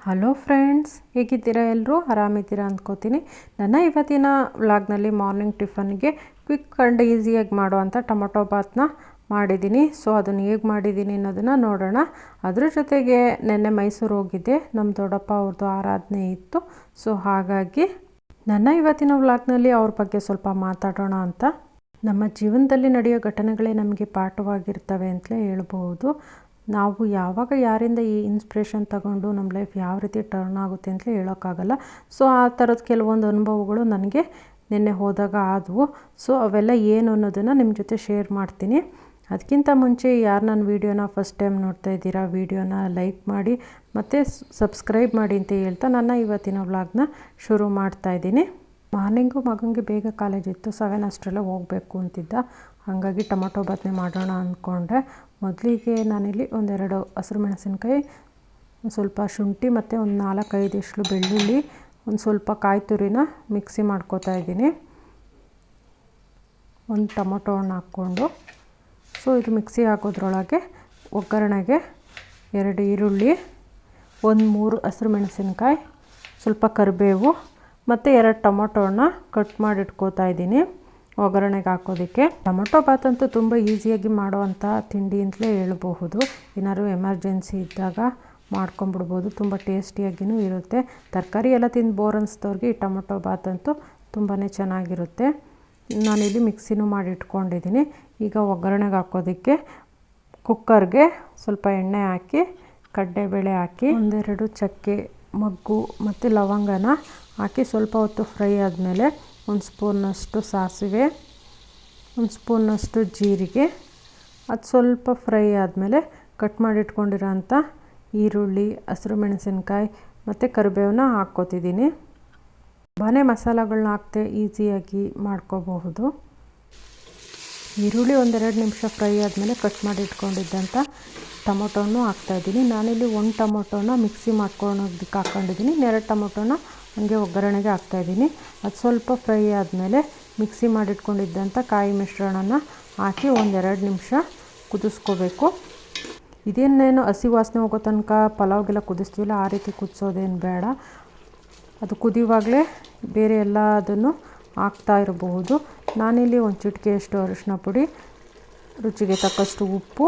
Hello friends ಹೇಗಿದ್ದೀರಾ ಎಲ್ಲರೂ ಆರಾಮಿದ್ದೀರಾ ಅಂದ್ಕೋತೀನಿ ನನ್ನ ಇವತ್ತಿನ ವ್ಲಾಗ್ನಲ್ಲಿ ಮಾರ್ನಿಂಗ್ ಟಿಫನ್ಗೆ ಕ್ವಿಕ್ ಆ್ಯಂಡ್ ಈಸಿಯಾಗಿ ಮಾಡುವಂಥ ಟೊಮೊಟೊ ಬಾತ್ನ ಮಾಡಿದ್ದೀನಿ. ಸೊ, ಅದನ್ನು ಹೇಗೆ ಮಾಡಿದ್ದೀನಿ ಅನ್ನೋದನ್ನು ನೋಡೋಣ. ಅದ್ರ ಜೊತೆಗೆ ನೆನ್ನೆ ಮೈಸೂರು ಹೋಗಿದ್ದೆ. ನಮ್ಮ ದೊಡ್ಡಪ್ಪ ಅವ್ರದ್ದು ಆರಾಧನೆ ಇತ್ತು. ಸೊ, ಹಾಗಾಗಿ ನನ್ನ ಇವತ್ತಿನ ವ್ಲಾಗ್ನಲ್ಲಿ ಅವ್ರ ಬಗ್ಗೆ ಸ್ವಲ್ಪ ಮಾತಾಡೋಣ ಅಂತ. ನಮ್ಮ ಜೀವನದಲ್ಲಿ ನಡೆಯೋ ಘಟನೆಗಳೇ ನಮಗೆ ಪಾಠವಾಗಿರ್ತವೆ ಅಂತಲೇ ಹೇಳ್ಬೋದು. ನಾವು ಯಾವಾಗ ಯಾರಿಂದ ಈ ಇನ್ಸ್ಪಿರೇಷನ್ ತಗೊಂಡು ನಮ್ಮ ಲೈಫ್ ಯಾವ ರೀತಿ ಟರ್ನ್ ಆಗುತ್ತೆ ಅಂತಲೇ ಹೇಳೋಕ್ಕಾಗಲ್ಲ. ಸೊ ಆ ಥರದ ಕೆಲವೊಂದು ಅನುಭವಗಳು ನನಗೆ ನಿನ್ನೆ ಹೋದಾಗ ಆದವು. ಸೊ ಅವೆಲ್ಲ ಏನು ಅನ್ನೋದನ್ನು ನಿಮ್ಮ ಜೊತೆ ಶೇರ್ ಮಾಡ್ತೀನಿ. ಅದಕ್ಕಿಂತ ಮುಂಚೆ ಯಾರು ನನ್ನ ವೀಡಿಯೋನ ಫಸ್ಟ್ ಟೈಮ್ ನೋಡ್ತಾ ಇದ್ದೀರಾ ವೀಡಿಯೋನ ಲೈಕ್ ಮಾಡಿ ಮತ್ತು ಸಬ್ಸ್ಕ್ರೈಬ್ ಮಾಡಿ ಅಂತ ಹೇಳ್ತಾ ನನ್ನ ಇವತ್ತಿನ ವ್ಲಾಗ್ನ ಶುರು ಮಾಡ್ತಾ ಇದ್ದೀನಿ. ಮಾರ್ನಿಂಗು ಮಗನಿಗೆ ಬೇಗ ಕಾಲೇಜ್ ಇತ್ತು ಸೆವೆನ್ ಅಷ್ಟರಲ್ಲೇ ಹೋಗಬೇಕು ಅಂತಿದ್ದ. ಹಾಗಾಗಿ ಟೊಮೊಟೊ ಬದನೆ ಮಾಡೋಣ ಅಂದ್ಕೊಂಡೆ ಮೊದಲಿಗೆ ನಾನಿಲ್ಲಿ ಒಂದೆರಡು ಹಸಿರು ಮೆಣಸಿನ್ಕಾಯಿ ಒಂದು ಸ್ವಲ್ಪ ಶುಂಠಿ ಮತ್ತು ಒಂದು ನಾಲ್ಕೈದು ಇಷ್ಟು ಬೆಳ್ಳುಳ್ಳಿ, ಒಂದು ಸ್ವಲ್ಪ ಕಾಯಿ ತುರಿನ ಮಿಕ್ಸಿ ಮಾಡ್ಕೋತಾ ಇದ್ದೀನಿ. ಒಂದು ಟೊಮೊಟೊ ಹಣ್ಣು ಹಾಕ್ಕೊಂಡು. ಸೊ ಇದು ಮಿಕ್ಸಿ ಹಾಕೋದ್ರೊಳಗೆ ಒಗ್ಗರಣೆಗೆ ಎರಡು ಈರುಳ್ಳಿ, ಒಂದು ಮೂರು ಹಸಿರು ಮೆಣಸಿನ್ಕಾಯಿ ಸ್ವಲ್ಪ ಕರಿಬೇವು ಮತ್ತು ಎರಡು ಟೊಮೊಟೋನ ಕಟ್ ಮಾಡಿ ಇಟ್ಕೋತಾ ಇದ್ದೀನಿ. ಒಗ್ಗರಣೆಗೆ ಹಾಕೋದಕ್ಕೆ. ಟೊಮೊಟೊ ಬಾತ್ ಅಂತೂ ತುಂಬ ಈಸಿಯಾಗಿ ಮಾಡುವಂಥ ತಿಂಡಿ ಅಂತಲೇ ಹೇಳ್ಬಹುದು. ಏನಾದ್ರು ಎಮರ್ಜೆನ್ಸಿ ಇದ್ದಾಗ ಮಾಡ್ಕೊಂಬಿಡ್ಬೋದು ತುಂಬ ಟೇಸ್ಟಿಯಾಗಿಯೂ ಇರುತ್ತೆ. ತರಕಾರಿ ಎಲ್ಲ ತಿಂದು ಬೋರ್ ಅನಿಸ್ದವ್ರಿಗೆ ಈ ಟೊಮೊಟೊ ಬಾತ್ ಅಂತೂ ತುಂಬಾ ಚೆನ್ನಾಗಿರುತ್ತೆ. ನಾನಿಲ್ಲಿ ಮಿಕ್ಸಿನೂ ಮಾಡಿ ಇಟ್ಕೊಂಡಿದ್ದೀನಿ ಈಗ ಒಗ್ಗರಣೆಗೆ ಹಾಕೋದಕ್ಕೆ ಕುಕ್ಕರ್ಗೆ ಸ್ವಲ್ಪ ಎಣ್ಣೆ ಹಾಕಿ ಕಡ್ಡೆಬೇಳೆ ಹಾಕಿ, ಒಂದೆರಡು ಚಕ್ಕೆ, ಮಗ್ಗು ಮತ್ತು ಲವಂಗನ ಹಾಕಿ ಸ್ವಲ್ಪ ಹೊತ್ತು ಫ್ರೈ ಆದಮೇಲೆ ಒಂದು ಸ್ಪೂನಷ್ಟು ಸಾಸಿವೆ, ಒಂದು ಸ್ಪೂನಷ್ಟು ಜೀರಿಗೆ, ಅದು ಸ್ವಲ್ಪ ಫ್ರೈ ಆದಮೇಲೆ ಕಟ್ ಮಾಡಿ ಇಟ್ಕೊಂಡಿರೋಂಥ ಈರುಳ್ಳಿ, ಹಸಿರು ಮೆಣಸಿನ್ಕಾಯಿ ಮತ್ತು ಕರಿಬೇವನ್ನ ಹಾಕ್ಕೋತಿದ್ದೀನಿ. ತುಂಬಾ ಮಸಾಲಗಳನ್ನ ಹಾಕ್ತೆ ಈಸಿಯಾಗಿ ಮಾಡ್ಕೋಬಹುದು. ಈರುಳ್ಳಿ ಒಂದೆರಡು ನಿಮಿಷ ಫ್ರೈ ಆದಮೇಲೆ ಕಟ್ ಮಾಡಿ ಇಟ್ಕೊಂಡಿದ್ದಂಥ ಟೊಮೊಟೊನೂ ಹಾಕ್ತಾಯಿದ್ದೀನಿ ನಾನಿಲ್ಲಿ ಒಂದು ಟೊಮೊಟೊನ ಮಿಕ್ಸಿ ಮಾಡ್ಕೊಳೋದಕ್ಕೆ ಹಾಕ್ಕೊಂಡಿದ್ದೀನಿ ಎರಡು ಟೊಮೊಟೊನ ಹಾಗೆ ಒಗ್ಗರಣೆಗೆ ಹಾಕ್ತಾಯಿದ್ದೀನಿ ಅದು ಸ್ವಲ್ಪ ಫ್ರೈ ಆದಮೇಲೆ ಮಿಕ್ಸಿ ಮಾಡಿಟ್ಕೊಂಡಿದ್ದಂಥ ಕಾಯಿ ಮಿಶ್ರಣನ ಹಾಕಿ ಒಂದೆರಡು ನಿಮಿಷ ಕುದಿಸ್ಕೋಬೇಕು. ಇದೇನೇನು ಹಸಿ ವಾಸನೆ ಹೋಗೋ ತನಕ ಪಲಾವ್ಗೆಲ್ಲ ಕುದಿಸ್ತೀವಲ್ಲ ಆ ರೀತಿ ಕುದಿಸೋದೇನು ಬೇಡ. ಅದು ಕುದಿಯುವಾಗಲೇ ಬೇರೆ ಎಲ್ಲ ಅದನ್ನು ಹಾಕ್ತಾ ಇರಬಹುದು. ನಾನಿಲ್ಲಿ ಒಂದು ಚಿಟಿಕೆಯಷ್ಟು ಅರಿಶಿನ ಪುಡಿ, ರುಚಿಗೆ ತಕ್ಕಷ್ಟು ಉಪ್ಪು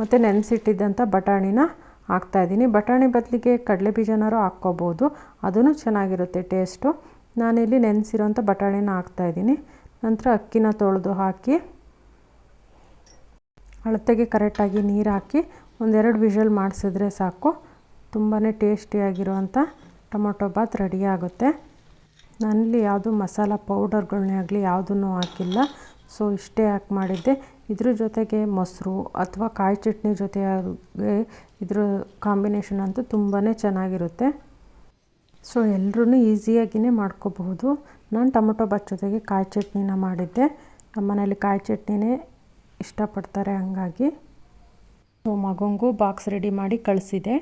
ಮತ್ತು ನೆನೆಸಿಟ್ಟಿದ್ದಂಥ ಬಟಾಣಿನ ಹಾಕ್ತಾಯಿದ್ದೀನಿ ಬಟಾಣಿ ಬದಲಿಗೆ ಕಡಲೆ ಬೀಜನಾರು ಹಾಕ್ಕೋಬೋದು. ಅದೂ ಚೆನ್ನಾಗಿರುತ್ತೆ ಟೇಸ್ಟು. ನಾನಿಲ್ಲಿ ನೆನೆಸಿರೋಂಥ ಬಟಾಣಿನ ಹಾಕ್ತಾಯಿದ್ದೀನಿ ನಂತರ ಅಕ್ಕಿನ ತೊಳೆದು ಹಾಕಿ, ಅಳತೆಗೆ ಕರೆಕ್ಟಾಗಿ ನೀರು ಹಾಕಿ ಒಂದೆರಡು ವಿಷಲ್ ಮಾಡಿಸಿದ್ರೆ ಸಾಕು. ತುಂಬಾ ಟೇಸ್ಟಿಯಾಗಿರುವಂಥ ಟೊಮೊಟೊ ಬಾತ್ ರೆಡಿ ಆಗುತ್ತೆ. ನಾನಿಲ್ಲಿ ಯಾವುದು ಮಸಾಲ ಪೌಡರ್ಗಳನ್ನೇ ಆಗಲಿ ಯಾವುದನ್ನು ಹಾಕಿಲ್ಲ. ಸೊ, ಇಷ್ಟೇ ಹಾಕಿ ಮಾಡಿದ್ದೆ. ಇದ್ರ ಜೊತೆಗೆ ಮೊಸರು ಅಥವಾ ಕಾಯಿ ಚಟ್ನಿ ಜೊತೆಗೆ ಇದ್ರ ಕಾಂಬಿನೇಷನ್ ಅಂತೂ ತುಂಬಾ ಚೆನ್ನಾಗಿರುತ್ತೆ. ಸೊ ಎಲ್ಲರೂ ಈಸಿಯಾಗಿಯೇ ಮಾಡ್ಕೋಬಹುದು. ನಾನು ಟೊಮೊಟೊ ಬಾತ್ ಜೊತೆಗೆ ಕಾಯಿ ಚಟ್ನಿನ ಮಾಡಿದ್ದೆ. ನಮ್ಮ ಮನೇಲಿ ಕಾಯಿ ಚಟ್ನಿನೇ ಇಷ್ಟಪಡ್ತಾರೆ ಹಂಗಾಗಿ. ಸೊ ಮಗಂಗೂ ಬಾಕ್ಸ್ ರೆಡಿ ಮಾಡಿ ಕಳಿಸಿದೆ.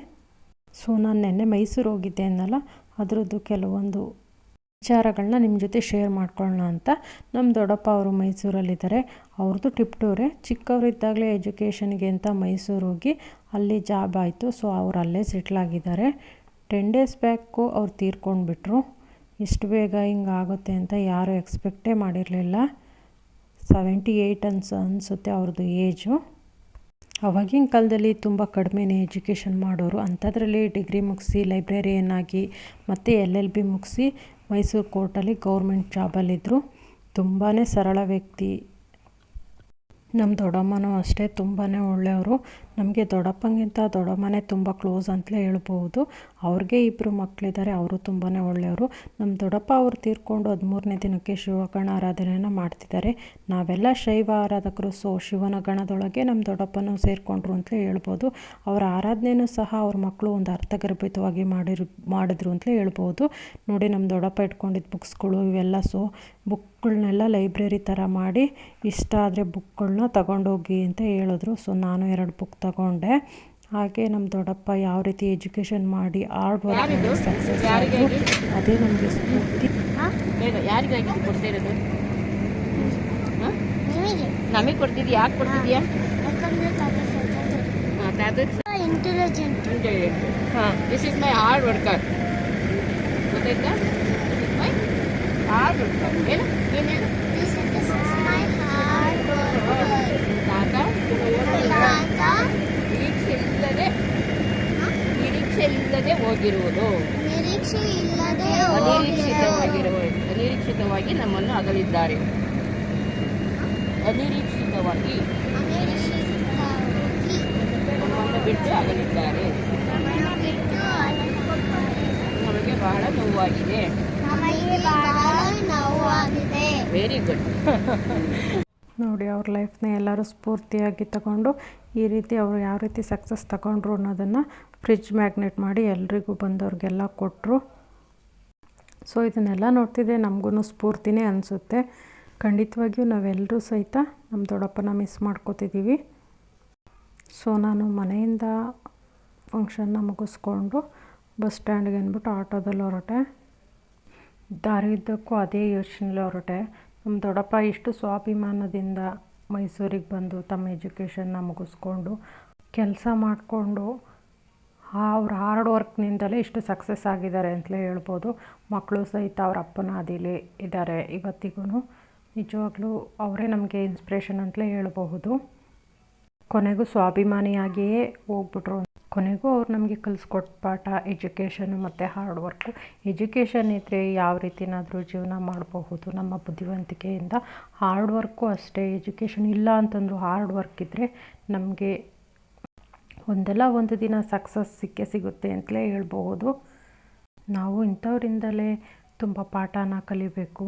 ಸೊ ನಾನು ನೆನ್ನೆ ಮೈಸೂರು ಹೋಗಿದ್ದೆ ಅನ್ನಲ್ಲ, ಅದರದ್ದು ಕೆಲವೊಂದು ವಿಚಾರಗಳನ್ನ ನಿಮ್ಮ ಜೊತೆ ಶೇರ್ ಮಾಡ್ಕೊಳ್ಳೋಣ ಅಂತ. ನಮ್ಮ ದೊಡ್ಡಪ್ಪ ಅವರು ಮೈಸೂರಲ್ಲಿದ್ದಾರೆ ಅವ್ರದ್ದು ಟಿಪ್ ಟೂರೇ ಚಿಕ್ಕವರಿದ್ದಾಗಲೇ ಎಜುಕೇಷನ್ಗೆ ಅಂತ ಮೈಸೂರು ಹೋಗಿ ಅಲ್ಲಿ ಜಾಬ್ ಆಯಿತು. ಸೊ ಅವರು ಅಲ್ಲೇ ಸೆಟ್ಲಾಗಿದ್ದಾರೆ ಟೆನ್ ಡೇಸ್ ಬ್ಯಾಕು ಅವ್ರು ತೀರ್ಕೊಂಡ್ಬಿಟ್ರು. ಇಷ್ಟು ಬೇಗ ಹಿಂಗಾಗುತ್ತೆ ಅಂತ ಯಾರೂ ಎಕ್ಸ್ಪೆಕ್ಟೇ ಮಾಡಿರಲಿಲ್ಲ. ಸೆವೆಂಟಿ ಏಯ್ಟ್ ಅನ್ಸ, ಅನಿಸುತ್ತೆ ಅವ್ರದ್ದು ಏಜು ಅವಾಗಿನ ಕಾಲದಲ್ಲಿ ತುಂಬ ಕಡಿಮೆನೇ ಎಜುಕೇಷನ್ ಮಾಡೋರು. ಅಂಥದ್ರಲ್ಲಿ ಡಿಗ್ರಿ ಮುಗಿಸಿ ಲೈಬ್ರರಿಯನ್ನಾಗಿ ಮತ್ತು ಎಲ್ ಎಲ್ ಬಿ ಮುಗಿಸಿ ಮೈಸೂರು ಕೋರ್ಟಲ್ಲಿ ಗೌರ್ಮೆಂಟ್ ಜಾಬಲ್ಲಿದ್ದರು ತುಂಬಾ ಸರಳ ವ್ಯಕ್ತಿ. ನಮ್ಮ ದೊಡ್ಡಮ್ಮನೂ ಅಷ್ಟೇ ತುಂಬಾ ಒಳ್ಳೆಯವರು. ನಮಗೆ ದೊಡ್ಡಪ್ಪಂಗಿಂತ ದೊಡ್ಡಮ್ಮನೇ ತುಂಬ ಕ್ಲೋಸ್ ಅಂತಲೇ ಹೇಳ್ಬೋದು ಅವ್ರಿಗೆ ಇಬ್ಬರು ಮಕ್ಕಳಿದ್ದಾರೆ ಅವರು ತುಂಬಾ ಒಳ್ಳೆಯವರು. ನಮ್ಮ ದೊಡ್ಡಪ್ಪ ಅವರು ತೀರ್ಕೊಂಡು ಹದಿಮೂರನೇ ದಿನಕ್ಕೆ ಶಿವಗಣ ಆರಾಧನೆಯನ್ನು ಮಾಡ್ತಿದ್ದಾರೆ ನಾವೆಲ್ಲ ಶೈವ ಆರಾಧಕರು ಸೊ ಶಿವನ ಗಣದೊಳಗೆ ನಮ್ಮ ದೊಡ್ಡಪ್ಪನೂ ಸೇರಿಕೊಂಡ್ರು ಅಂತಲೇ ಹೇಳ್ಬೋದು ಅವರ ಆರಾಧನೆಯೂ ಸಹ ಅವ್ರ ಮಕ್ಕಳು ಒಂದು ಅರ್ಥಗರ್ಭಿತವಾಗಿ ಮಾಡಿರು, ಮಾಡಿದ್ರು ಅಂತಲೇ ಹೇಳ್ಬೋದು ನೋಡಿ ನಮ್ಮ ದೊಡ್ಡಪ್ಪ ಇಟ್ಕೊಂಡಿದ್ದ ಬುಕ್ಸ್ಗಳು ಇವೆಲ್ಲ ಸೊ ಬುಕ್ಗಳನ್ನೆಲ್ಲ ಲೈಬ್ರರಿ ಥರ ಮಾಡಿ ಇಷ್ಟ ಆದರೆ ಬುಕ್ಗಳನ್ನ ತಗೊಂಡೋಗಿ ಅಂತ ಹೇಳಿದ್ರು. ಸೊ ನಾನು ಎರಡು ಬುಕ್ ತಗೊಂಡೆ. ಹಾಗೆ ನಮ್ಮ ದೊಡ್ಡಪ್ಪ ಯಾವ ರೀತಿ ಎಜುಕೇಷನ್ ಮಾಡಿ ಹಾರ್ಡ್ ವರ್ಕ್ ಮಾಡಿ ಸಕ್ಸಸ್ ಆದರು ಅದೇ ನಮಗೆ ಸ್ಫೂರ್ತಿ. ಯಾರಿಗಾಗಿ ಕೊಡ್ತಾ ಇರೋದು ನಮಗೆ. ಕೊಡ್ತಿದ್ಯಾ? ಯಾಕೆ ಕೊಡ್ತಿದ್ಯಾ? ಇಂಟೆಲಿಜೆಂಟ್ ಇಂಟೆಲಿಜೆಂಟ್ ಹಾಂ this is my hard worker ಗೊತ್ತಾಯ್ತಾ? This is my hard worker ಏನು? ಏನೇನು? This is my hard worker ತಾತ? ತಾತ ನಿರೀಕ್ಷೆ ಇಲ್ಲದೆ ನಿರೀಕ್ಷೆ ಇಲ್ಲದೆ ಹೋಗಿರುವುದು. ನಿರೀಕ್ಷೆ ಇಲ್ಲದೆ ಅನಿರೀಕ್ಷಿತವಾಗಿರುವ ಅನಿರೀಕ್ಷಿತವಾಗಿ ನಮ್ಮನ್ನು ಅಗಲಿದ್ದಾರೆ. ಅನಿರೀಕ್ಷಿತವಾಗಿ ನಮ್ಮನ್ನು ಬಿಟ್ಟು ಅಗಲಿದ್ದಾರೆ. ನಮಗೆ ಬಹಳ ನೋವಾಗಿದೆ. ವೆರಿ ಗುಡ್ ನೋಡಿ ಅವ್ರ ಲೈಫ್ನ ಎಲ್ಲರೂ ಸ್ಫೂರ್ತಿಯಾಗಿ ತಗೊಂಡು ಈ ರೀತಿ ಅವರು ಯಾವ ರೀತಿ ಸಕ್ಸಸ್ ತಗೊಂಡ್ರು ಅನ್ನೋದನ್ನು ಫ್ರಿಜ್ ಮ್ಯಾಗ್ನೆಟ್ ಮಾಡಿ ಎಲ್ರಿಗೂ ಬಂದವ್ರಿಗೆಲ್ಲ ಕೊಟ್ಟರು ಸೊ, ಇದನ್ನೆಲ್ಲ ನೋಡ್ತಿದ್ದೆ ನಮಗೂ ಸ್ಫೂರ್ತಿನೇ ಅನಿಸುತ್ತೆ. ಖಂಡಿತವಾಗಿಯೂ ನಾವೆಲ್ಲರೂ ಸಹಿತ ನಮ್ಮ ದೊಡ್ಡಪ್ಪನ ಮಿಸ್ ಮಾಡ್ಕೋತಿದ್ದೀವಿ ಸೊ, ನಾನು ಮನೆಯಿಂದ ಫಂಕ್ಷನ್ನ ಮುಗಿಸ್ಕೊಂಡು ಬಸ್ ಸ್ಟ್ಯಾಂಡ್ಗೆ ಅಂದ್ಬಿಟ್ಟು ಆಟೋದಲ್ಲಿ ಹೊರಟೆ. ದಾರಿಯುದ್ದಕ್ಕೂ ಅದೇ ಯೋಚನೆಲಿ ಹೊರಟೆ. ನಮ್ಮ ದೊಡ್ಡಪ್ಪ ಇಷ್ಟು ಸ್ವಾಭಿಮಾನದಿಂದ ಮೈಸೂರಿಗೆ ಬಂದು ತಮ್ಮ ಎಜುಕೇಷನ್ನ ಮುಗಿಸ್ಕೊಂಡು ಕೆಲಸ ಮಾಡಿಕೊಂಡು ಅವ್ರ ಹಾರ್ಡ್ ವರ್ಕ್ನಿಂದಲೇ ಇಷ್ಟು ಸಕ್ಸಸ್ ಆಗಿದ್ದಾರೆ ಅಂತಲೇ ಹೇಳ್ಬೋದು. ಮಕ್ಕಳು ಸಹಿತ ಅವ್ರ ಅಪ್ಪನ ಅದಿಲಿ ಇದ್ದಾರೆ. ಇವತ್ತಿಗೂ ನಿಜವಾಗ್ಲೂ ಅವರೇ ನಮಗೆ ಇನ್ಸ್ಪಿರೇಷನ್ ಅಂತಲೇ ಹೇಳಬಹುದು. ಕೊನೆಗೂ ಸ್ವಾಭಿಮಾನಿಯಾಗಿಯೇ ಹೋಗ್ಬಿಟ್ರು ಕೊನೆಗೂ ಅವ್ರು ನಮಗೆ ಕಲಿಸ್ಕೊಟ್ಟ ಪಾಠ ಎಜುಕೇಷನು ಮತ್ತು ಹಾರ್ಡ್ ವರ್ಕು ಎಜುಕೇಷನ್ ಇದ್ದರೆ ಯಾವ ರೀತಿನಾದರೂ ಜೀವನ ಮಾಡಬಹುದು ನಮ್ಮ ಬುದ್ಧಿವಂತಿಕೆಯಿಂದ. ಹಾರ್ಡ್ ವರ್ಕು ಅಷ್ಟೇ ಎಜುಕೇಷನ್ ಇಲ್ಲ ಅಂತಂದರೂ ಹಾರ್ಡ್ ವರ್ಕ್ ಇದ್ದರೆ ನಮಗೆ ಒಂದಲ್ಲ ಒಂದು ದಿನ ಸಕ್ಸಸ್ ಸಿಕ್ಕೇ ಸಿಗುತ್ತೆ ಅಂತಲೇ ಹೇಳ್ಬಹುದು. ನಾವು ಇಂಥವರಿಂದಲೇ ತುಂಬ ಪಾಠನ ಕಲಿಬೇಕು.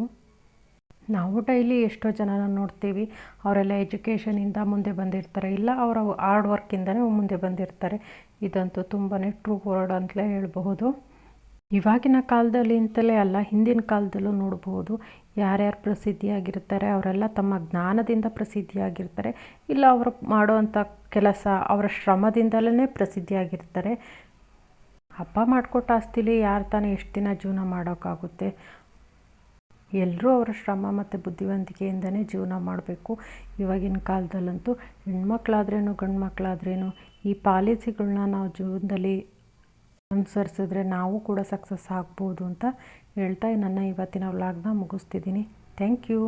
ನಾವು ಡೈಲಿ ಎಷ್ಟೋ ಜನನ ನೋಡ್ತೀವಿ, ಅವರೆಲ್ಲ ಎಜುಕೇಷನಿಂದ ಮುಂದೆ ಬಂದಿರ್ತಾರೆ, ಇಲ್ಲ ಅವರ ಹಾರ್ಡ್ ವರ್ಕಿಂದನೇ ಮುಂದೆ ಬಂದಿರ್ತಾರೆ. ಇದಂತೂ ತುಂಬಾ ಟ್ರೂ ವರ್ಡ್ ಅಂತಲೇ ಹೇಳಬಹುದು. ಇವಾಗಿನ ಕಾಲದಲ್ಲಿ ಅಂತಲೇ ಅಲ್ಲ, ಹಿಂದಿನ ಕಾಲದಲ್ಲೂ ನೋಡ್ಬೋದು ಯಾರ್ಯಾರು ಪ್ರಸಿದ್ಧಿಯಾಗಿರ್ತಾರೆ, ಅವರೆಲ್ಲ ತಮ್ಮ ಜ್ಞಾನದಿಂದ ಪ್ರಸಿದ್ಧಿಯಾಗಿರ್ತಾರೆ, ಇಲ್ಲ ಅವರು ಮಾಡುವಂಥ ಕೆಲಸ ಅವರ ಶ್ರಮದಿಂದಲೇ ಪ್ರಸಿದ್ಧಿಯಾಗಿರ್ತಾರೆ. ಹಬ್ಬ ಮಾಡಿಕೊಟ್ಟ ಆಸ್ತಿಲಿ ಯಾರು ತಾನೇ ಎಷ್ಟು ದಿನ ಜೀವನ ಮಾಡೋಕ್ಕಾಗುತ್ತೆ? ಎಲ್ಲರೂ ಅವರ ಶ್ರಮ ಮತ್ತು ಬುದ್ಧಿವಂತಿಕೆಯಿಂದನೇ ಜೀವನ ಮಾಡಬೇಕು. ಇವಾಗಿನ ಕಾಲದಲ್ಲಂತೂ ಹೆಣ್ಮಕ್ಳಾದ್ರೇನು ಗಂಡು ಮಕ್ಕಳಾದ್ರೇನು ಈ ಪಾಲಿಸಿಗಳನ್ನ ನಾವು ಜೀವನದಲ್ಲಿ ಅನುಸರಿಸಿದ್ರೆ ನಾವು ಕೂಡ ಸಕ್ಸಸ್ ಆಗ್ಬೋದು ಅಂತ ಹೇಳ್ತಾ ನನ್ನ ಇವತ್ತಿನ ವ್ಲಾಗ್ನ ಮುಗಿಸ್ತಿದ್ದೀನಿ. Thank you.